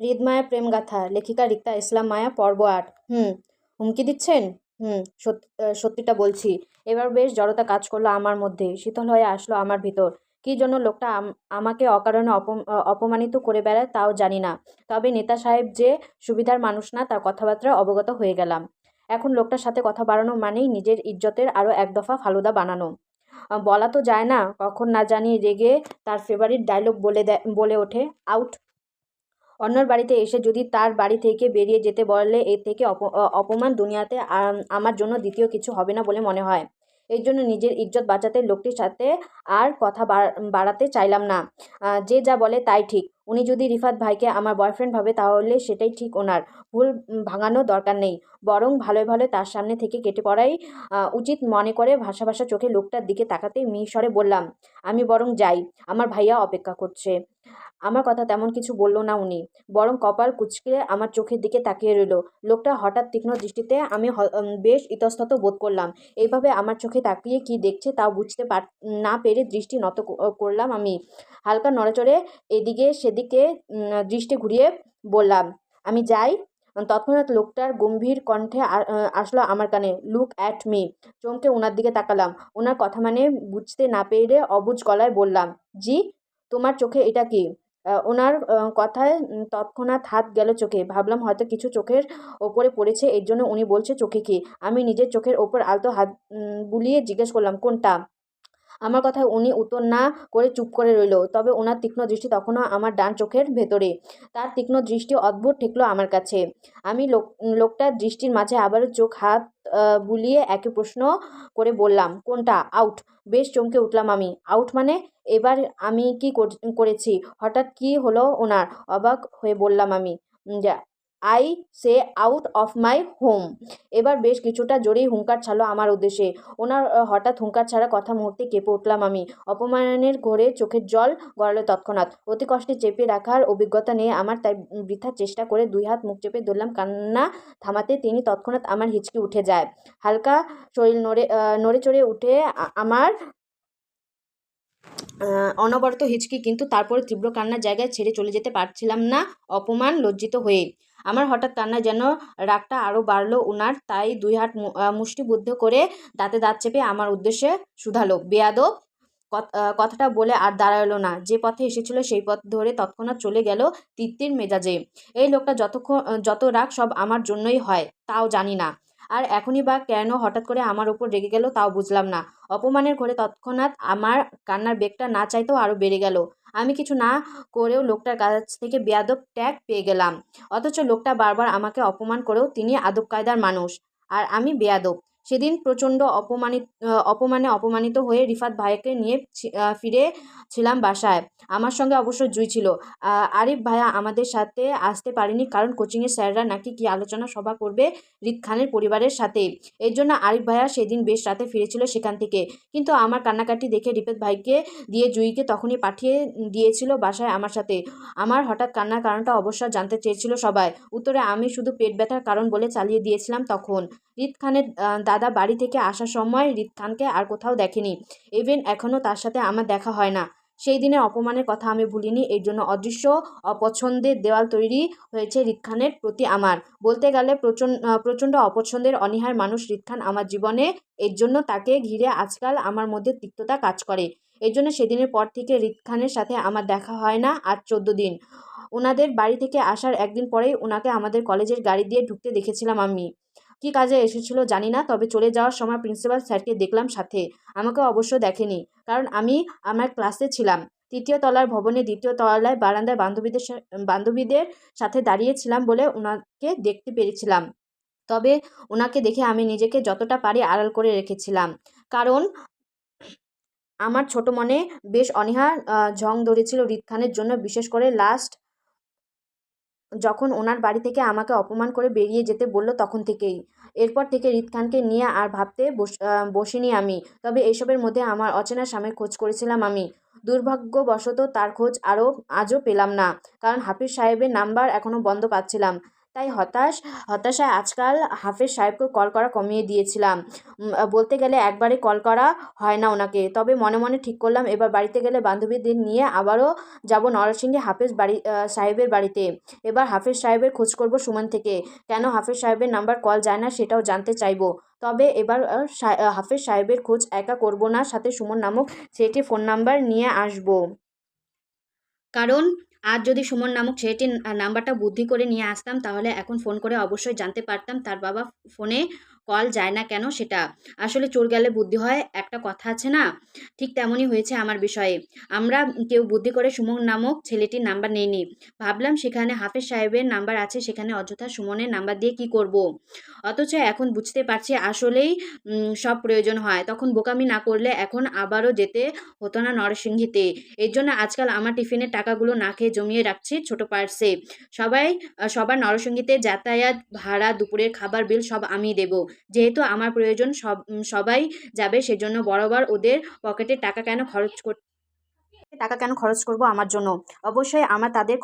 হৃদমায়া প্রেমগাথা, লেখিকা রিক্তা ইসলাম মায়া, পর্ব আট। হুম, হুমকি দিচ্ছেন? হুম সত্যি সত্যিটা বলছি। এবার বেশ জড়তা কাজ করল আমার মধ্যে। শীতল হয়ে আসলো আমার ভিতর। কী জন্য লোকটা আমাকে অকারণে অপম- অপমানিত করে বেড়ায় তাও জানি না। তবে নেতা সাহেব যে সুবিধার মানুষ না, তার কথাবার্তায় অবগত হয়ে গেলাম। এখন লোকটার সাথে কথা বাড়ানো মানেই নিজের ইজ্জতের আরও এক দফা ফালুদা বানানো। বলা তো যায় না, কখন না জানি রেগে তার ফেভারিট ডায়লগ বলে দেয় বলে ওঠে আউট অন্যর বাড়িতে এসে যদি তার বাড়ি থেকে বেরিয়ে যেতে বললে এর থেকে অপ অপমান দুনিয়াতে আমার জন্য দ্বিতীয় কিছু হবে না বলে মনে হয়। এই জন্য নিজের ইজ্জত বাঁচাতে লোকটির সাথে আর কথা বাড়াতে চাইলাম না। যে যা বলে তাই ঠিক। উনি যদি রিফাত ভাইকে আমার বয়ফ্রেন্ড ভাবে তাহলে সেটাই ঠিক ওনার। ভুল উম, ভাঙানোর দরকার নেই। বরং ভালোই ভালো তার সামনে থেকে কেটে পড়াই উচিত মনে করে ভাষা ভাষা চোখে লোকটার দিকে তাকাতেই মিশরে বললাম আমি বরং যাই। আমার ভাইয়া অপেক্ষা করছে। আমার কথা তেমন কিছু বলল না উনি, বরং কপাল কুঁচকে আমার চোখের দিকে তাকিয়ে রইল। লোকটা হঠাৎ তীক্ষ্ণ দৃষ্টিতে আমি বেশ ইতস্তত বোধ করলাম। এইভাবে আমার চোখে তাকিয়ে কি দেখছে তাও বুঝতে পার না পেরে দৃষ্টি নত করলাম আমি। হালকা নড়েচড়ে এদিকে সেদিকে দৃষ্টি ঘুরিয়ে বললাম, আমি যাই। তৎক্ষণাৎ লোকটার গম্ভীর কণ্ঠে আসলো আমার কানে লুক অ্যাট মি চমকে ওনার দিকে তাকালাম। ওনার কথা মানে বুঝতে না পেরে অবুজ গলায় বললাম, জি, তোমার চোখে এটা কি? ওনার কথায় তৎক্ষণাৎ হাত গেল চোখে। ভাবলাম হয়তো কিছু চোখের ওপরে পড়েছে, এর জন্য উনি বলছে, চোখে কি? আমি নিজের চোখের ওপর আলতো হাত বুলিয়ে জিজ্ঞেস করলাম, কোনটা? আমার কথায় উনি উত্তর না করে চুপ করে রইল। তবে ওনার তীক্ষ্ণ দৃষ্টি তখনও আমার ডান চোখের ভেতরে। তার তীক্ষ্ণ দৃষ্টি অদ্ভুত ঠেকলো আমার কাছে। আমি লোক লোকটার দৃষ্টির মাঝে আবারও চোখ, হাত বুলিয়ে একে প্রশ্ন করে বললাম, কোনটা? আউট। বেশ, চমকে উঠলাম আমি। আউট মানে? এবার আমি কি কর- করেছি? হঠাৎ কি হলো? ওনার অবাক হয়ে বললাম আমি। I say out of my home এবার বেশ কিছুটা জোরেই হুঙ্কার ছাড়লো আমার উদ্দেশ্যে। ওনার হঠাৎ হুঙ্কার ছাড়া কথা মুহূর্তে কেঁপে উঠলাম আমি। অপমানের ঘোরে চোখের জল গড়ালো তৎক্ষণাৎ। অতি কষ্টে চেপে রাখার অভিজ্ঞতা নিয়ে আমার তাই বৃথা চেষ্টা করে দুই হাত মুখ চেপে ধরলাম। কান্না থামাতে তিনি তৎক্ষণাৎ আমার হিচকি উঠে যায়। হালকা শরীর নড়ে নড়ে চড়ে উঠে আমার অনবরত হিচকি কিন্তু তারপরে তীব্র কান্নার জায়গায় ছেড়ে চলে যেতে পারছিলাম না। অপমান লজ্জিত হয়ে আমার হঠাৎ কান্না যেন রাগটা আরও বাড়লো উনার, তাই দুই হাত মুষ্টিবুদ্ধ করে দাঁতে দাঁত চেপে আমার উদ্দেশ্যে শুধালো। বেয়াদব! কথাটা বলে আর দাঁড়াল না। যে পথে এসেছিল সেই পথ ধরে তৎক্ষণাৎ চলে গেল তিত্তির মেজাজে। এই লোকটা যতক্ষণ যত রাগ সব আমার জন্যই হয়, তাও জানি না। আর এখনই বা কেন হঠাৎ করে আমার ওপর রেগে গেল তাও বুঝলাম না। অপমানের ঘরে তৎক্ষণাৎ আমার কান্নার বেগটা না চাইতেও আরও বেড়ে গেল। আমি কিছু না করেও লোকটার কাছ থেকে বেয়াদব ট্যাগ পেয়ে গেলাম। অথচ লোকটা বারবার আমাকে অপমান করেও তিনি আদব কায়দার মানুষ। আর আমি বেয়াদব। সেদিন প্রচণ্ড অপমানিত, অপমানে অপমানিত হয়ে রিফাত ভাইকে নিয়ে ফিরে ছিলাম বাসায়। আমার সঙ্গে অবশ্য জুই ছিল। আরিফ ভাইয়া আমাদের সাথে আসতে পারেনি কারণ কোচিংয়ের স্যাররা নাকি কি আলোচনা সভা করবে রিত খানের পরিবারের সাথে এর জন্য আরিফ ভাইয়া সেদিন বেশ রাতে ফিরেছিল সেখান থেকে। কিন্তু আমার কান্নাকাটি দেখে রিপেত ভাইকে দিয়ে জুইকে তখনই পাঠিয়ে দিয়েছিল বাসায় আমার সাথে। আমার হঠাৎ কান্নার কারণটা অবশ্য জানতে চেয়েছিল সবাই। উত্তরে আমি শুধু পেট ব্যথার কারণ বলে চালিয়ে দিয়েছিলাম তখন। রিত খানের দাদা বাড়ি থেকে আসার সময় রিত খানকে আর কোথাও দেখেনি। ইভেন এখনও তার সাথে আমার দেখা হয় না। সেই দিনের অপমানের কথা আমি ভুলিনি, এর জন্য অদৃশ্য, অপছন্দের দেওয়াল তৈরি হয়েছে রিত খানের প্রতি আমার। বলতে গেলে প্রচণ্ড প্রচণ্ড অপছন্দের, অনীহার মানুষ রিত খান আমার জীবনে, এর জন্য তাকে ঘিরে আজকাল আমার মধ্যে তিক্ততা কাজ করে। এর জন্য সেদিনের পর থেকে রিত খানের সাথে আমার দেখা হয় না আজ চোদ্দ দিন। ওনাদের বাড়ি থেকে আসার একদিন পরেই ওনাকে আমাদের কলেজের গাড়ি দিয়ে ঢুকতে দেখেছিলাম আমি। কী কাজে এসেছিল জানি না, তবে চলে যাওয়ার সময় প্রিন্সিপাল স্যারকে দেখলাম সাথে। আমাকে অবশ্য দেখেনি, কারণ আমি আমার ক্লাসে ছিলাম। তৃতীয় তলার ভবনে, দ্বিতীয় তলায় বারান্দায় বান্ধবীদের বান্ধবীদের সাথে দাঁড়িয়েছিলাম বলে ওনাকে দেখতে পেরেছিলাম। তবে ওনাকে দেখে আমি নিজেকে যতটা পারি আড়াল করে রেখেছিলাম। কারণ আমার ছোট মনে বেশ অনীহা ঝং ধরেছিল রিত খানের জন্য, বিশেষ করে লাস্ট যখন ওনার বাড়ি থেকে আমাকে অপমান করে বেরিয়ে যেতে বলল তখন থেকেই। এরপর থেকে রিত খানকে নিয়ে আর ভাবতে বস বসিনি আমি। তবে এইসবের মধ্যে আমার অচেনা স্বামীর খোঁজ করেছিলাম আমি। দুর্ভাগ্যবশত তার খোঁজ আরও, আজও পেলাম না। কারণ হাফিজ সাহেবের নাম্বার এখনও বন্ধ পাচ্ছিলাম। তাই হতাশ, হতাশায় আজকাল হাফেজ সাহেবকে কল করা কমিয়ে দিয়েছিলাম। বলতে গেলে একবারে কল করা হয় না ওনাকে। তবে মনে মনে ঠিক করলাম, এবার বাড়িতে গেলে বান্ধবীদের নিয়ে আবারও যাব নরসিংহে হাফেজ বাড়ি সাহেবের বাড়িতে। এবার হাফেজ সাহেবের খোঁজ করব সুমন থেকে। কেন হাফেজ সাহেবের নাম্বার কল যায় না সেটাও জানতে চাইব। তবে এবার হাফেজ সাহেবের খোঁজ একা করব না, সাথে সুমন নামক সেটি ফোন নাম্বার নিয়ে আসব। কারণ আজ যদি সুমন নামক ছেলেটির নাম্বারটা বুদ্ধি করে নিয়ে আসতাম, তাহলে এখন ফোন করে অবশ্যই জানতে পারতাম। তার বাবা ফোনে কল যায় না কেন সেটা? আসলে চোর গেলে বুদ্ধি হয়, একটা কথা আছে না? ঠিক তেমনই হয়েছে আমার বিষয়ে। আমরা কেউ বুদ্ধি করে সুমন নামক ছেলেটির নাম্বার নেইনি। ভাবলাম সেখানে হাফেজ সাহেবের নাম্বার আছে, সেখানে অযথা সুমনের নাম্বার দিয়ে কি করব। অথচ এখন বুঝতে পারছি আসলেই সব প্রয়োজন হয়। তখন বোকামি না করলে এখন আবারও যেতে হতো না নরসিংহীতে। এর জন্য আজকাল আমার টিফিনের টাকাগুলো না খেয়ে জমিয়ে রাখছি ছোট পার্সে। সবাই, সবার নরসিংহীতে যাতায়াত, ভাড়া, দুপুরের খাবার, বিল সব আমি দেব। যেহেতু আমার প্রয়োজন সব সবাই যাবে, সেজন্য বরাবর ওদের পকেটে টাকা কেন খরচ কর, টাকা কেন খরচ করব আমার জন্য? অবশ্যই আমার তাদের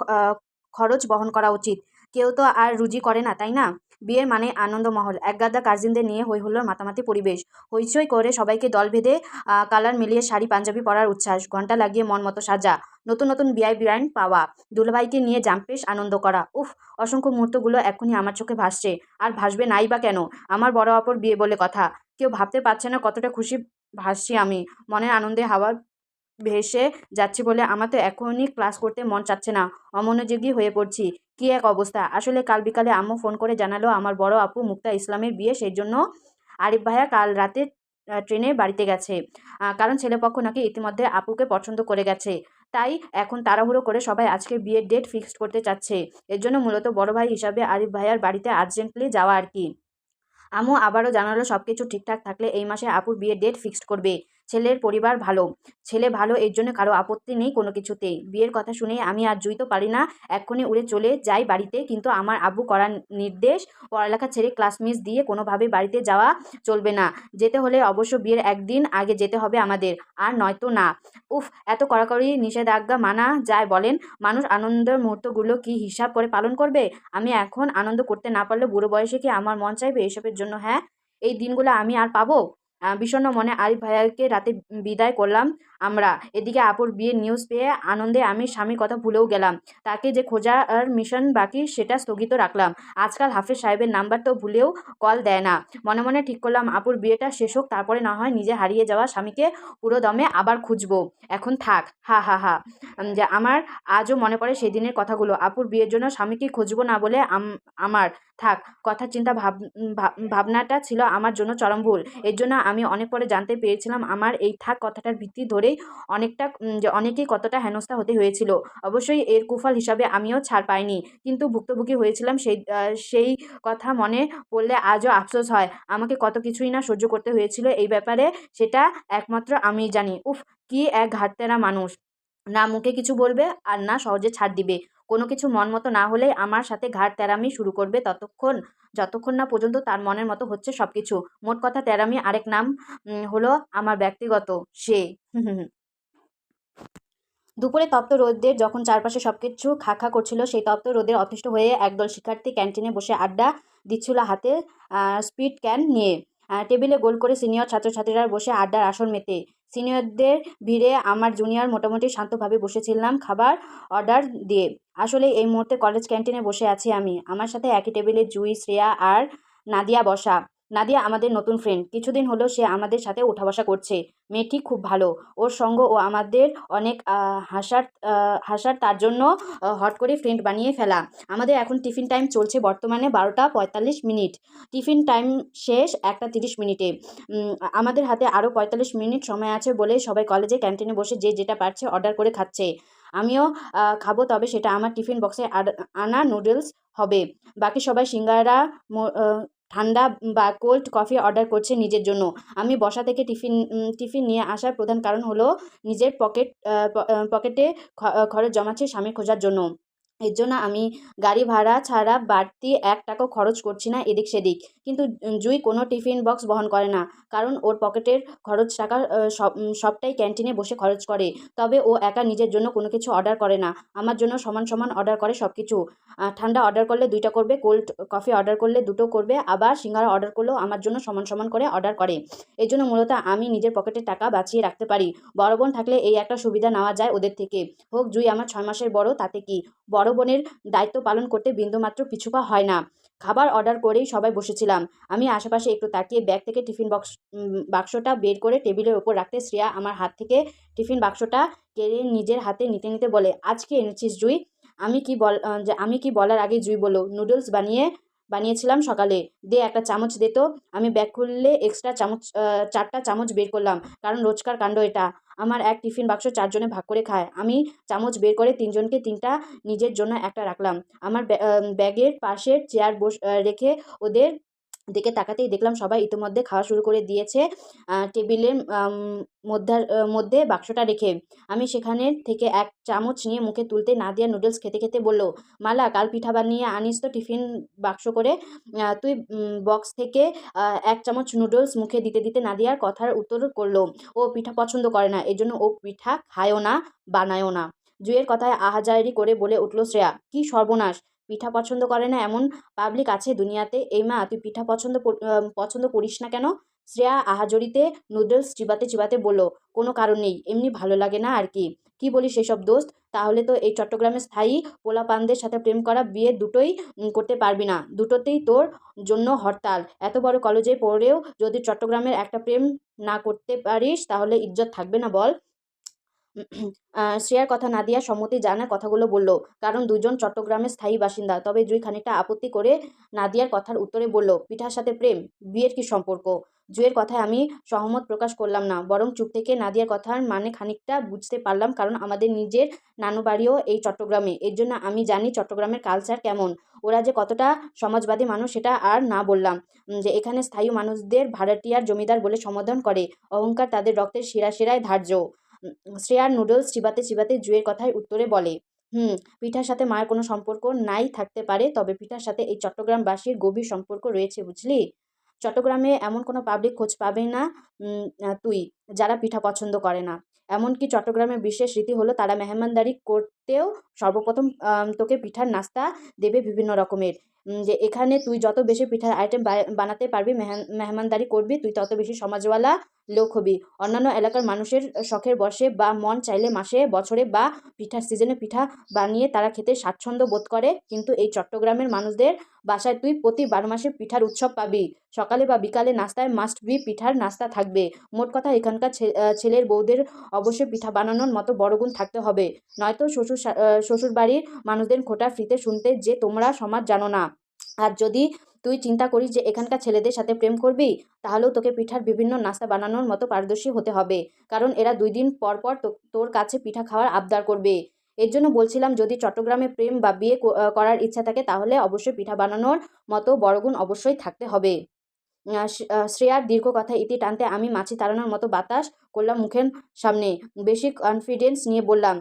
খরচ বহন করা উচিত। কেউ তো আর রুজি করে না, তাই না? বিয়ের মানে আনন্দমহল একগাদা কাজিনদের নিয়ে হই হুল্লোড় মাতামাতি পরিবেশ। হইচই করে সবাইকে দল বেঁধে কালার মিলিয়ে শাড়ি পাঞ্জাবি পরার উচ্ছ্বাস। ঘণ্টা লাগিয়ে মন মতো সাজা। নতুন নতুন বিআই ব্র্যান্ড পাওয়া। দুলাভাইকে নিয়ে জাম্পেশ আনন্দ করা। উফ, অসংখ্য মুহূর্তগুলো এখনই আমার চোখে ভাসছে। আর ভাসবে নাই বা কেন? আমার বড় অপর বিয়ে বলে কথা। কেউ ভাবতে পারছে না কতটা খুশি ভাসছি আমি। মনের আনন্দে হাওয়া ভেসে যাচ্ছি বলে আমার তো এখনই ক্লাস করতে মন চাচ্ছে না। অমনোযোগী হয়ে পড়ছি। কি এক অবস্থা। আসলে কাল বিকালে আম্মু ফোন করে জানালো, আমার বড় আপু মুক্তা ইসলামের বিয়ে, সেই জন্য আরিফ ভাইয়া কাল রাতে ট্রেনে বাড়িতে গেছে। কারণ ছেলেপক্ষ নাকি ইতিমধ্যে আপুকে পছন্দ করে গেছে। তাই এখন তাড়াহুড়ো করে সবাই আজকে বিয়ের ডেট ফিক্সড করতে চাচ্ছে। এর জন্য মূলত বড় ভাই হিসাবে আরিফ ভাইয়ার বাড়িতে আর্জেন্টলি যাওয়া আর কি। আমু আবারও জানালো সব কিছু ঠিকঠাক থাকলে এই মাসে আপুর বিয়ের ডেট ফিক্সড করবে। ছেলের পরিবার ভালো। ছেলে ভালো, এর জন্য কারও আপত্তি নেই, কোনো কিছুতেই। বিয়ের কথা শুনে আমি আর জুই তো পারি না, এক্ষুনি উড়ে চলে যাই বাড়িতে। কিন্তু আমার আব্বু করার নির্দেশ পড়ালেখা ছেড়ে ক্লাস মিস দিয়ে কোনোভাবে বাড়িতে যাওয়া চলবে না। যেতে হলে অবশ্য বিয়ের একদিন আগে যেতে হবে আমাদের, আর নয়তো না। উফ, এত কড়াকড়ি নিষেধাজ্ঞা মানা যায় বলেন, মানুষ আনন্দের মুহূর্তগুলো কি হিসাব করে পালন করবে? আমি এখন আনন্দ করতে না পারলে বুড়ো বয়সে কি আমার মন চাইবে এসবের জন্য হ্যাঁ? এই দিনগুলো আমি আর পাবো? আহ, বিষণ্ণ মনে আরিফ ভাইয়াকে রাতে বিদায় করলাম আমরা। এদিকে আপুর বিয়ের নিউজ পেয়ে আনন্দে আমি স্বামীর কথা ভুলেও গেলাম। তাকে যে খোঁজার মিশন বাকি সেটা স্থগিত রাখলাম। আজকাল হাফিজ সাহেবের নাম্বার তো ভুলেও কল দেয় না। মনে মনে ঠিক করলাম আপুর বিয়েটা শেষ হোক তারপরে না হয় নিজে হারিয়ে যাওয়া স্বামীকে পুরো দমে আবার খুঁজবো। এখন থাক হা হা হা। যে আমার আজও মনে পড়ে সেই দিনের কথাগুলো। আপুর বিয়ের জন্য স্বামীকে খুঁজবো না বলে আমার। থাক কথা চিন্তা ভাব- ভাবনাটা ছিল আমার জন্য চরম ভুল। এর জন্য আমি অনেক পরে জানতে পেরেছিলাম আমার এই থাক কথাটার ভিত্তি ধরেই অনেকটা অনেকেই কতটা হেনস্থা হতে হয়েছিল। অবশ্যই এর কুফল হিসাবে আমিও ছাড় পাইনি। কিন্তু ভুক্তভোগী হয়েছিলাম সেই সেই কথা মনে পড়লে আজও আফসোস হয়। আমাকে কত কিছুই না সহ্য করতে হয়েছিল এই ব্যাপারে, সেটা একমাত্র আমি জানি। উফ, কি এক ঘাটতেরা মানুষ। না মুখে কিছু বলবে আর না সহজে ছাড় দিবে। কোনো কিছু মন মতো না হলে আমার সাথে ঘাট তেরামি শুরু করবে ততক্ষণ, যতক্ষণ না পর্যন্ত তার মনের মতো হচ্ছে সব কিছু মোট কথা তেরামি আরেক নাম হলো আমার ব্যক্তিগত, সে। দুপুরে তপ্ত রোদের যখন চারপাশে সব কিছু খা খা করছিল, সেই তপ্ত রোদের অতিষ্ঠ হয়ে একদল শিক্ষার্থী ক্যান্টিনে বসে আড্ডা দিচ্ছিল হাতে স্পিড ক্যান নিয়ে। টেবিলে গোল করে সিনিয়র ছাত্রছাত্রীরা বসে আড্ডার আসন মেতে। সিনিয়রদের ভিড়ে আমার জুনিয়র মোটামুটি শান্তভাবে বসেছিলাম খাবার অর্ডার দিয়ে। আসলে এই মুহূর্তে কলেজ ক্যান্টিনে বসে আছি আমি। আমার সাথে একই টেবিলে জুই, শ্রেয়া আর নাদিয়া বসা। নাদিয়া আমাদের নতুন ফ্রেন্ড কিছুদিন হলো সে আমাদের সাথে ওঠা বসা করছে মেয়েটি খুব ভালো। ওর সঙ্গ ও আমাদের অনেক হাসার হাসার তার জন্য হট করে ফ্রেন্ড বানিয়ে ফেলা। আমাদের এখন টিফিন টাইম চলছে বর্তমানে বারোটা পঁয়তাল্লিশ মিনিট। টিফিন টাইম শেষ একটা তিরিশ মিনিটে। আমাদের হাতে আরও পঁয়তাল্লিশ মিনিট সময় আছে বলে সবাই কলেজে ক্যান্টিনে বসে যে যেটা পারছে অর্ডার করে খাচ্ছে। আমিও খাব তবে সেটা আমার টিফিন বক্সে আনা নুডলস হবে। বাকি সবাই সিঙ্গারা ঠান্ডা বা কোল্ড কফি অর্ডার করছে নিজের জন্য। আমি বসা থেকে টিফিন টিফিন নিয়ে আসার প্রধান কারণ হলো নিজের পকেট পকেটে খরচ জমাচ্ছে স্বামী খোঁজার জন্য। এর জন্য আমি গাড়ি ভাড়া ছাড়া বাড়তি এক টাকাও খরচ করছি না এদিক সেদিক। কিন্তু জুই কোনো টিফিন বক্স বহন করে না, কারণ ওর পকেটের খরচ টাকা সব সবটাই ক্যান্টিনে বসে খরচ করে। তবে ও একা নিজের জন্য কোনো কিছু অর্ডার করে না, আমার জন্য সমান সমান অর্ডার করে সব কিছু ঠান্ডা অর্ডার করলে দুইটা করবে, কোল্ড কফি অর্ডার করলে দুটো করবে, আবার সিঙ্গারা অর্ডার করলেও আমার জন্য সমান সমান করে অর্ডার করে। এই জন্য মূলত আমি নিজের পকেটের টাকা বাঁচিয়ে রাখতে পারি। বড় বোন থাকলে এই একটা সুবিধা নেওয়া যায় ওদের থেকে। হোক, জুই আমার ছয় মাসের বড়, তাতে কি? বড় বোনের দায়িত্ব পালন করতে বিন্দুমাত্র পিছুপা হয় না। খাবার অর্ডার করেই সবাই বসেছিলাম। আমি আশেপাশে একটু তাকিয়ে ব্যাগ থেকে টিফিন বক্স বাক্সটা বের করে টেবিলের ওপর রাখতে শ্রেয়া আমার হাত থেকে টিফিন বাক্সটা কেড়ে নিজের হাতে নিতে নিতে বলে, আজকে এনেছিস জুই? আমি কি বল আমি কি বলার আগে জুই বলো? নুডলস বানিয়ে বানিয়েছিলাম সকালে। দে একটা চামচ দে তো। আমি ব্যাগ খুললে এক্সট্রা চামচ চারটা চামচ বের করলাম, কারণ রোজকার কাণ্ড এটা। আমার এক টিফিন বাক্স চারজনে ভাগ করে খায়। আমি চামচ বের করে তিনজনকে তিনটা নিজের জন্য একটা রাখলাম। আমার ব্যা- ব্যাগের পাশের চেয়ার বস রেখে ওদের দিকে তাকাতেই দেখলাম সবাই ইতিমধ্যে খাওয়া শুরু করে দিয়েছে টেবিলের মধ্যে মধ্যে বাক্সটা রেখে। আমি সেখানে থেকে এক চামচ নিয়ে মুখে তুলতে নাদিয়া নুডলস খেতে খেতে বলল, মালা, কাল পিঠা বানিয়ে আনিস তো টিফিন বাক্স করে। তুই বক্স থেকে এক চামচ নুডলস মুখে দিতে দিতে নাদিয়ার কথার উত্তর করল, ও পিঠা পছন্দ করে না, এজন্য ও পিঠা খায়ও না, বানায়ও না। জুয়ের কথায় আহাজারি করে বলে উঠল শ্রেয়া, কি সর্বনাশ পিঠা পছন্দ করে না? এমন পাবলিক আছে দুনিয়াতে। এই মা, তুই পিঠা পছন্দ পছন্দ করিস না কেন? শ্রেয়া, আহাজরিতে নুডলস চিবাতে চিবাতে বলল, কোনো কারণ নেই, এমনি ভালো লাগে না আর কি। কি বলিস সেসব দোস্ত? তাহলে তো এই চট্টগ্রামে স্থায়ী পোলাপানদের সাথে প্রেম করা বিয়ে দুটোই করতে পারবি না। দুটোতেই তোর জন্য হরতাল। এত বড় কলেজে পড়েও যদি চট্টগ্রামের একটা প্রেম না করতে পারিস, তাহলে ইজ্জত থাকবে না বল। শ্রেয়ার কথা নাদিয়া সম্মতি জানায় কথাগুলো বলল। কারণ দুজন চট্টগ্রামের স্থায়ী বাসিন্দা। তবে জুই খানিকটা আপত্তি করে নাদিয়ার কথার উত্তরে বলল, পিঠার সাথে প্রেম, বিয়ের কি সম্পর্ক? জুয়ের কথায় আমি সহমত প্রকাশ করলাম না। বরং চুপ থেকে নাদিয়ার কথার মানে খানিকটা বুঝতে পারলাম কারণ আমাদের নিজের নানু বাড়িও এই চট্টগ্রামে। এর জন্য আমি জানি চট্টগ্রামের কালচার কেমন। ওরা যে কতটা সমাজবাদী মানুষ সেটা আর না বললাম। যে এখানে স্থায়ী মানুষদের ভাড়াটিয়ার জমিদার বলে সম্বোধন করে। অহংকার তাদের রক্তের শিরা শিরায় ধার্য। শ্রেয়ার নুডলস চিবাতে চিবাতে জুয়ের কথায় উত্তরে বলে, হুম, পিঠার সাথে মায়ের কোনো সম্পর্ক নাই থাকতে পারে, তবে পিঠার সাথে এই চট্টগ্রামবাসীর গভীর সম্পর্ক রয়েছে, বুঝলি? চট্টগ্রামে এমন কোনো পাবলিক খোঁজ পাবে না তুই, যারা পিঠা পছন্দ করে না। এমনকি চট্টগ্রামের বিশেষ রীতি হলো তারা মেহমানদারি করতেও সর্বপ্রথম তোকে পিঠার নাস্তা দেবে বিভিন্ন রকমের। যে এখানে তুই যত বেশি পিঠার আইটেম বানাতে পারবি মেহমান মেহমানদারি করবি, তুই তত বেশি সমাজওয়ালা লোক হবি। অন্যান্য এলাকার মানুষের শখের বসে বা মন চাইলে মাসে বছরে বা পিঠার সিজনে পিঠা বানিয়ে তারা খেতে স্বাচ্ছন্দ্য বোধ করে। কিন্তু এই চট্টগ্রামের মানুষদের বাসায় তুই প্রতি বারো মাসে পিঠার উৎসব পাবি। সকালে বা বিকালে নাস্তায় মাস্ট বি পিঠার নাস্তা থাকবে। মোট কথা এখানকার ছেলের বউদের অবশ্যই পিঠা বানানোর মতো বড় গুণ থাকতে হবে। নয়তো শ্বশুর শা- আহ, শ্বশুর বাড়ির মানুষদের খোটা ফ্রিতে শুনতে যে তোমরা সমাজ জানো না। আর যদি তুই চিন্তা করিস যে এখানকার ছেলেদের সাথে প্রেম করবি, তাহলেও তোকে পিঠার বিভিন্ন নাস্তা বানানোর মতো পারদর্শী হতে হবে। কারণ এরা দুই দিন পর পর তোর কাছে পিঠা খাওয়ার আবদার করবে। এর জন্য বলছিলাম, যদি চট্টগ্রামে প্রেম বা বিয়ে করার ইচ্ছা থাকে, তাহলে অবশ্যই পিঠা বানানোর মতো বড়গুণ অবশ্যই থাকতে হবে। শ্রেয়ার দীর্ঘ কথা ইতি টানতে আমি মাছি তাড়ানোর মতো বাতাস করলাম মুখের সামনে। বেশি কনফিডেন্স নিয়ে বললাম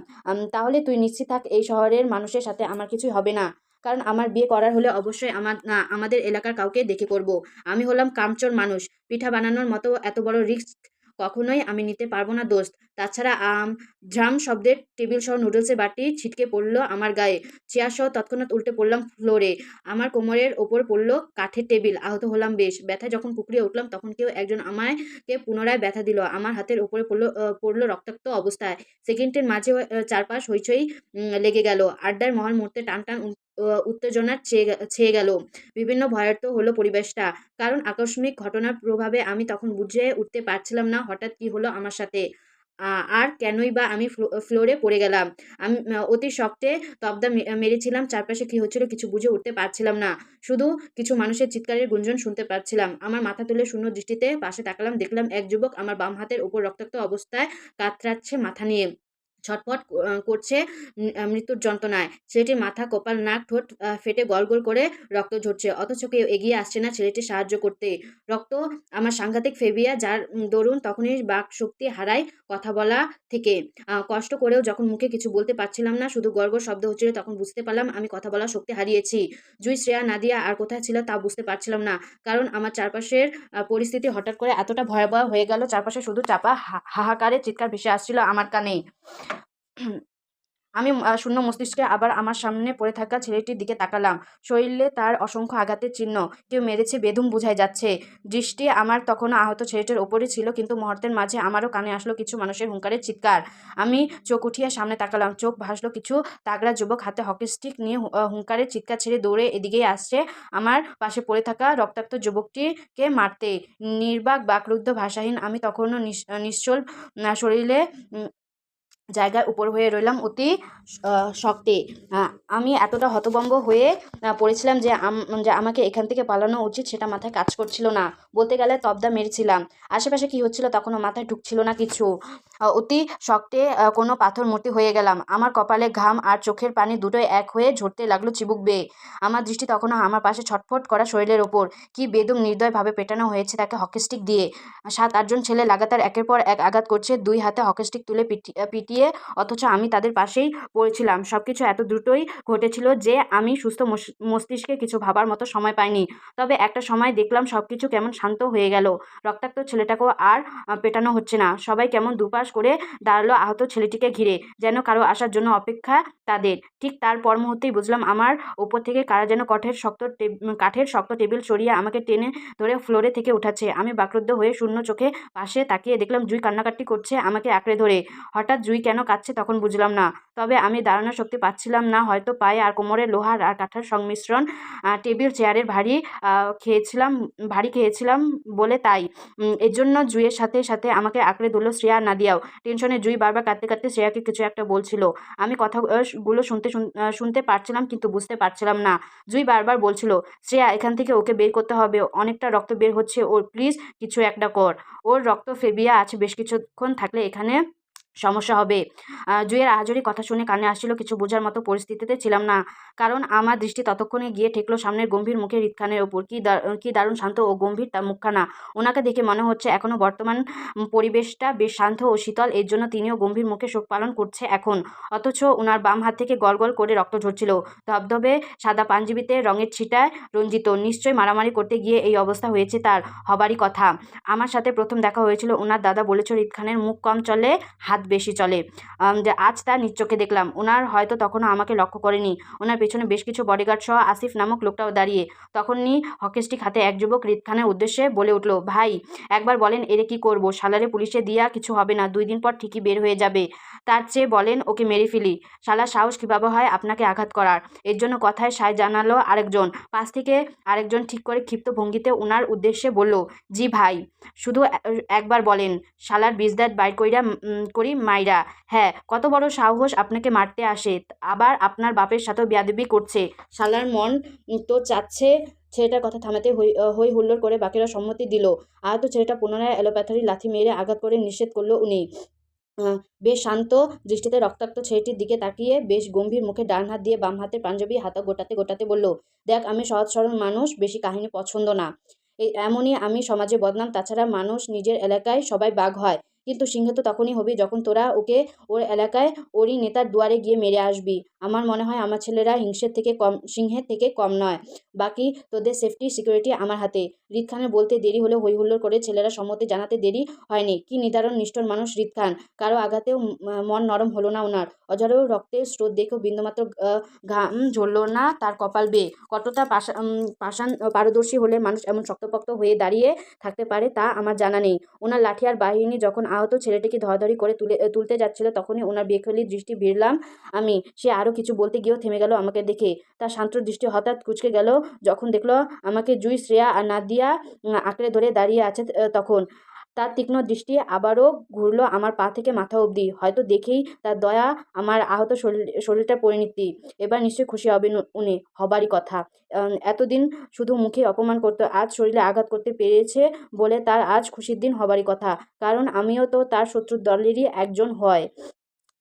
তাহলে তুই নিশ্চিত থাক, এই শহরের মানুষের সাথে আমার কিছুই হবে না। কারণ আমার বিয়ে করার হলে অবশ্যই আমার আমাদের এলাকার কাউকে দেখে করব। আমি হলাম কামচোর মানুষ। পিঠা বানানোর মতো এত বড় রিস্ক কখনোই আমি নিতে পারব না, দোস্ত। তাছাড়া আম, ঝ্রাম শব্দের টেবিল সহ নুডলসের বাটি ছিটকে পড়ল আমার গায়ে। চেয়ার সহ তৎক্ষণাৎ উল্টে পড়লাম ফ্লোরে। আমার কোমরের ওপর পড়ল কাঠের টেবিল। আহত হলাম বেশ। ব্যথায় যখন কুকড়িয়ে উঠলাম তখন কেউ একজন আমায়কে পুনরায় ব্যথা দিল। আমার হাতের ওপরে পড়ল পড়ল রক্তাক্ত অবস্থায়। সেকেন্ডের মাঝে চারপাশ হইচই লেগে গেল। আড্ডার মহল মুহূর্তে টান টান উত- আহ, উত্তেজনার ছেয়ে গেল। বিভিন্ন ভয়ার্থ হলো পরিবেশটা। কারণ আকস্মিক ঘটনার প্রভাবে আমি তখন বুঝে উঠতে পারছিলাম না হঠাৎ কি হলো আমার সাথে। আর কেনই বা আমি ফ্লো- ফ্লোরে পড়ে গেলাম। আমি অতি শক্তে তবদা মেরেছিলাম চারপাশে কি হচ্ছিল কিছু বুঝে উঠতে পারছিলাম না। শুধু কিছু মানুষের চিৎকারের গুঞ্জন শুনতে পাচ্ছিলাম। আমার মাথা তুলে শূন্য দৃষ্টিতে পাশে তাকালাম দেখলাম এক যুবক আমার বাম হাতের ওপর রক্তাক্ত অবস্থায় কাতরাচ্ছে মাথা নিয়ে। ছটফট আহ, করছে মৃত্যুর যন্ত্রণায়। ছেলেটির মাথা কপাল নাক ঠোঁট ফেটে গল গল করে রক্ত ঝরছে। অথচ কেউ এগিয়ে আসছে না ছেলেটি সাহায্য করতে। রক্ত আমার সাংঘাতিক ফেবিয়া যার দরুন তখনই বাক শক্তি হারায় কথা বলা থেকে। কষ্ট করেও যখন মুখে কিছু বলতে পারছিলাম না শুধু গড়গড় শব্দ হচ্ছিল তখন বুঝতে পারলাম আমি কথা বলার শক্তি হারিয়েছি। জুই শ্রেয়া নাদিয়া আর কোথায় ছিল তা বুঝতে পারছিলাম না। কারণ আমার চারপাশের পরিস্থিতি হঠাৎ করে এতটা ভয়াবহ হয়ে গেল চারপাশে শুধু চাপা হাহাকারে চিৎকার ভেসে আসছিল আমার কানে। আমি শূন্য মস্তিষ্কে আবার আমার সামনে পড়ে থাকা ছেলেটির দিকে তাকালাম। শরীরে তার অসংখ্য আঘাতের চিহ্ন। কেউ মেরেছে, বেদুম বোঝাই যাচ্ছে। দৃষ্টি আমার তখনও আহত ছেলেটির ওপরই ছিল, কিন্তু মুহূর্তের মাঝে আমারও কানে আসলো কিছু মানুষের হুঙ্কারের চিৎকার। আমি চোখ উঠিয়ে সামনে তাকালাম। চোখ ভাসলো কিছু তাগড়া যুবক হাতে হকি স্টিক নিয়ে হুঙ্কারের চিৎকার ছেড়ে দৌড়ে এদিকেই আসছে। আমার পাশে পড়ে থাকা রক্তাক্ত যুবকটিকে মারতে। নির্বাক, বাকরুদ্ধ, ভাষাহীন, আমি তখনও নিশ্চল শরীরে জায়গায় উপর হয়ে রইলাম অতি শক্তে। আমি এতটা হতভম্ব হয়ে পড়েছিলাম যে যে আমাকে এখান থেকে পালানো উচিত সেটা মাথায় কাজ করছিল না। বলতে গেলে তবদা মেরেছিলাম। আশেপাশে কি হচ্ছিল তখনও মাথায় ঢুকছিল না কিছু। অতি শক্তে কোনো পাথর মূর্তি হয়ে গেলাম। আমার কপালে ঘাম আর চোখের পানি দুটোই এক হয়ে ঝরতে লাগল চিবুক বেয়ে। আমার দৃষ্টি তখনও আমার পাশে ছটফট করা শরীরের ওপর। কি বেদম নির্দয়ভাবে পেটানো হয়েছে তাকে হকিস্টিক দিয়ে। সাত আটজন ছেলে লাগাতার একের পর এক আঘাত করছে দুই হাতে হকিস্টিক তুলে পিটি- আহ, পিটিয়ে অথচ আমি তাদের পাশেই পড়েছিলাম। সব কিছু এত দ্রুতই ঘটেছিল যে আমি সুস্থ মস- মস্তিষ্কে কিছু ভাবার মতো সময় পাইনি। তবে একটা সময় দেখলাম সব কিছু কেমন শান্ত হয়ে গেল। রক্তাক্ত ছেলেটাকেও আর পেটানো হচ্ছে না। সবাই কেমন দুপাশ করে দাঁড়াল আহত ছেলেটিকে ঘিরে, যেন কারও আসার জন্য অপেক্ষা তাদের। ঠিক তার পর মুহূর্তেই বুঝলাম আমার উপর থেকে কারা যেন কাঠের শক্ত কাঠের শক্ত টেবিল সরিয়ে আমাকে টেনে ধরে ফ্লোরে থেকে উঠাচ্ছে। আমি বাকরুদ্ধ হয়ে শূন্য চোখে পাশে তাকিয়ে দেখলাম জুই কান্নাকাটি করছে আমাকে আঁকড়ে ধরে। হঠাৎ জুই কেন কাঁদছে তখন বুঝলাম না। তবে আমি দাঁড়ানোর শক্তি পাচ্ছিলাম না, হয়তো পায়ে আর কোমরে লোহার আর কাঠের সংমিশ্রণ টেবিল, চেয়ারের ভারী খেয়েছিলাম ভারী খেয়েছিলাম বলে তাই। এর জন্য জুইয়ের সাথে সাথে আমাকে আঁকড়ে ধরলো, শ্রেয়া আর নাদিয়াও টেনশনে জুই বারবার কাঁদতে কাঁদতে শ্রেয়াকে কিছু একটা বলছিল। আমি কথাগুলো শুনতে শুন- শুনতে পারছিলাম কিন্তু বুঝতে পারছিলাম না। জুই বারবার বলছিল, শ্রেয়া, এখান থেকে ওকে বের করতে হবে, অনেকটা রক্ত বের হচ্ছে, ওর প্লিজ কিছু একটা কর। ওর রক্ত ফেবিয়া আছে, বেশ কিছুক্ষণ থাকলে এখানে সমস্যা হবে। জুয়ের আহাজরি কথা শুনে কানে আসছিল, কিছু বোঝার মতো পরিস্থিতিতে ছিলাম না। কারণ আমার দৃষ্টি ততক্ষণে গিয়ে ঠেকলো সামনের গম্ভীর মুখে হৃদখানের ওপর। কি কি দারুণ শান্ত ও গম্ভীর তার মুখখানা। ওনাকে দেখে মনে হচ্ছে এখনও বর্তমান পরিবেশটা বেশ শান্ত ও শীতল। এর জন্য তিনিও গম্ভীর মুখে শোক পালন করছে এখন। অথচ ওনার বাম হাত থেকে গল গল করে রক্ত ঝরছিল। ধবধবে সাদা পাঞ্জাবিতে রঙের ছিটায় রঞ্জিত। নিশ্চয়ই মারামারি করতে গিয়ে এই অবস্থা হয়েছে তার। হবারই কথা। আমার সাথে প্রথম দেখা হয়েছিল। ওনার দাদা বলেছিল ঈদ খানের মুখ কম চলে, হাত বেশি চলে। যে আজ তার নিজ চোখে দেখলাম। ওনার হয়তো তখনও আমাকে লক্ষ্য করেনি। ওনার পেছনে বেশ কিছু বডিগার্ড সহ আসিফ নামক লোকটাও দাঁড়িয়ে তখনই হকিস্টিক হাতে এক যুবক ঈদ উদ্দেশ্যে বলে উঠল, ভাই, একবার বলেন এরে কি করব? সালারে পুলিশে দিয়া কিছু হবে না। দুই দিন পর ঠিকই বের হয়ে যাবে। তার চেয়ে বলেন, ওকে মেরে ফেলি। শালার সাহস কীভাবে হয় আপনাকে আঘাত করার? এর জন্য কথায় সায় জানালো আরেকজন। পাশ থেকে আরেকজন ঠিক করে ক্ষিপ্ত ভঙ্গিতে ওনার উদ্দেশ্যে বলল, জি ভাই, শুধু একবার বলেন। শালার বিজদাত বাইর কইরা করি মাইরা হ্যাঁ কত বড় সাহস আপনাকে মারতে আসে। আবার আপনার বাপের সাথেও বিয়াদবি করছে। শালার মন তো চাচ্ছে ছেলেটার কথা থামাতে হই হুল্লোড় করে বাকিরা সম্মতি দিল। আহত ছেলেটা পুনরায় অ্যালোপ্যাথারি লাথি মেরে আঘাত করে নিষেধ করল উনি। বেশ শান্ত দৃষ্টিতে রক্তাক্ত ছেলেটির দিকে তাকিয়ে বেশ গম্ভীর মুখে ডান হাত দিয়ে বাম হাতে পাঞ্জাবি হাতা গোটাতে গোটাতে বলল, দেখ, আমি সহজ সরল মানুষ, বেশি কাহিনী পছন্দ না। এমনই আমি সমাজে বদনাম। তাছাড়া মানুষ নিজের এলাকায় সবাই বাঘ হয়। কিন্তু সিংহ তো তখনই হবি যখন তোরা ওকে ওর এলাকায় ওরই নেতার দুয়ারে গিয়ে মেরে আসবি। আমার মনে হয় আমার ছেলেরা হিংসের থেকে কম, সিংহের থেকে কম নয়। বাকি তোদের সেফটি সিকিউরিটি আমার হাতে। রিদ খানের বলতে দেরি হলে হুল্লোড় করে ছেলেরা সম্মতি জানাতে দেরি হয়নি। কি নিদারুণ নিষ্ঠুর মানুষ রিদ খান কারও আঘাতেও মন নরম হলো না ওনার অঝারও রক্তের স্রোত দেখেও বিন্দুমাত্র ঘাম ঝরলো না তার কপাল বেয়ে কতটা পাষাণ পারদর্শী হলে মানুষ এমন শক্তপক্ত হয়ে দাঁড়িয়ে থাকতে পারে তা আমার জানা নেই। ওনার লাঠি আর বাহিনী যখন আহত ছেলেটিকে ধরাধরি করে তুলে তুলতে যাচ্ছিল, তখনই ওনার বেখলি দৃষ্টি ভিড়লাম আমি। সে আরও কিছু বলতে গিয়েও থেমে গেল আমাকে দেখে। তার শান্ত দৃষ্টি হঠাৎ কুচকে গেল, যখন দেখল আমাকে জুই, শ্রেয়া আর নাদিয়া দিয়া আঁকড়ে ধরে দাঁড়িয়ে আছে তখন। তার তীক্ষ্ণ দৃষ্টি আবারও ঘুরলো আমার পা থেকে মাথা অবধি। হয়তো দেখেই তার দয়া আমার আহত শরীর শরীরটার পরিণতি। এবার নিশ্চয়ই খুশি হবেন উনি। হবারই কথা। এতদিন শুধু মুখে অপমান করতো, আজ শরীরে আঘাত করতে পেরেছে বলে তার আজ খুশির দিন হবারই কথা। কারণ আমিও তো তার শত্রুর দলেরই একজন হয়।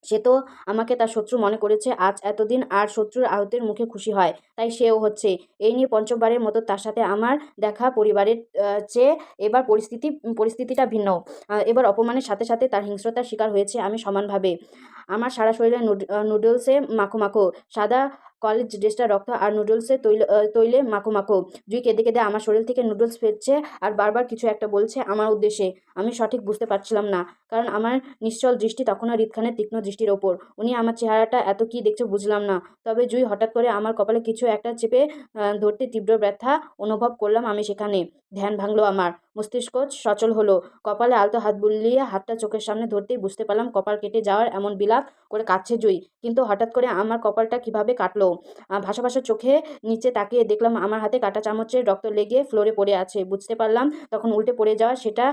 সে তো আমাকে তার শত্রু মনে করেছে। আজ এতদিন আর শত্রুর আহতের মুখে খুশি হয়, তাই সেও হচ্ছে। এই নিয়ে পঞ্চমবারের মতো তার সাথে আমার দেখা পরিবারের চেয়ে এবার পরিস্থিতি পরিস্থিতিটা ভিন্ন। এবার অপমানের সাথে সাথে তার হিংস্রতার শিকার হয়েছে আমি সমানভাবে। আমার সারা শরীরে নুড- নুডলসে মাখো মাখো, সাদা কলেজ ড্রেসটা রক্ত আর নুডলসে তৈল তৈলে মাখো মাখো। জুই কেঁদে কেঁদে আমার শরীর থেকে নুডলস ফেলছে আর বারবার কিছু একটা বলছে আমার উদ্দেশ্যে। আমি সঠিক বুঝতে পারছিলাম না, কারণ আমার নিশ্চল দৃষ্টি তখনও রিদ খানের তীক্ষ্ণ দৃষ্টির ওপর। উনি আমার চেহারাটা এত কি দেখছে বুঝলাম না। তবে জুই হঠাৎ করে আমার কপালে কিছু একটা চেপে ধরতে তীব্র ব্যথা অনুভব করলাম আমি সেখানে। ধ্যান ভাঙলো আমার। মস্তিষ্ক সচল হলো। কপালে আলতো হাত বুলিয়ে হাতটা চোখের সামনে ধরতেই বুঝতে পারলাম কপাল কেটে যাওয়ার এমন বিলাপ করে কাটছে জুই। কিন্তু হঠাৎ করে আমার কপালটা কীভাবে কাটলো? ভাসা ভাসা চোখে নিচে তাকিয়ে দেখলাম আমার হাতে কাটা চামচের রক্ত লেগে ফ্লোরে পড়ে আছে। বুঝতে পারলাম তখন উল্টে পড়ে যাওয়া সেটা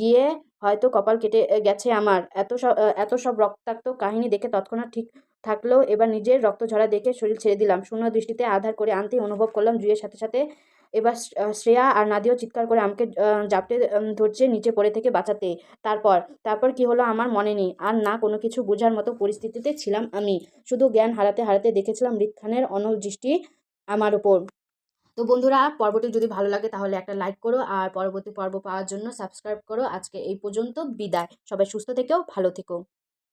গিয়ে হয়তো কপাল কেটে গেছে আমার। এত সব এত সব রক্তাক্ত কাহিনী দেখে তৎক্ষণাৎ ঠিক থাকলেও এবার নিজের রক্ত ঝরা দেখে শরীর ছেড়ে দিলাম। শূন্য দৃষ্টিতে আধার করে আনতেই অনুভব করলাম জুয়ের সাথে সাথে এবার শ্রেয়া আর নাদিও চিৎকার করে আমাকে জাপটে ধরছে নিচে পড়ে থেকে বাঁচাতে। তারপর তারপর কি হলো আমার মনে নেই। আর না, কোনো কিছু বোঝার মতো পরিস্থিতিতে ছিলাম আমি। শুধু জ্ঞান হারাতে হারাতে দেখেছিলাম মৃত খানের অনল দৃষ্টি আমার উপর। তো বন্ধুরা, পর্বটি যদি ভালো লাগে তাহলে একটা লাইক করো আর পরবর্তী পর্ব পাওয়ার জন্য সাবস্ক্রাইব করো। আজকে এই পর্যন্ত বিদায়। সবাই সুস্থ থেকেও ভালো থেকো।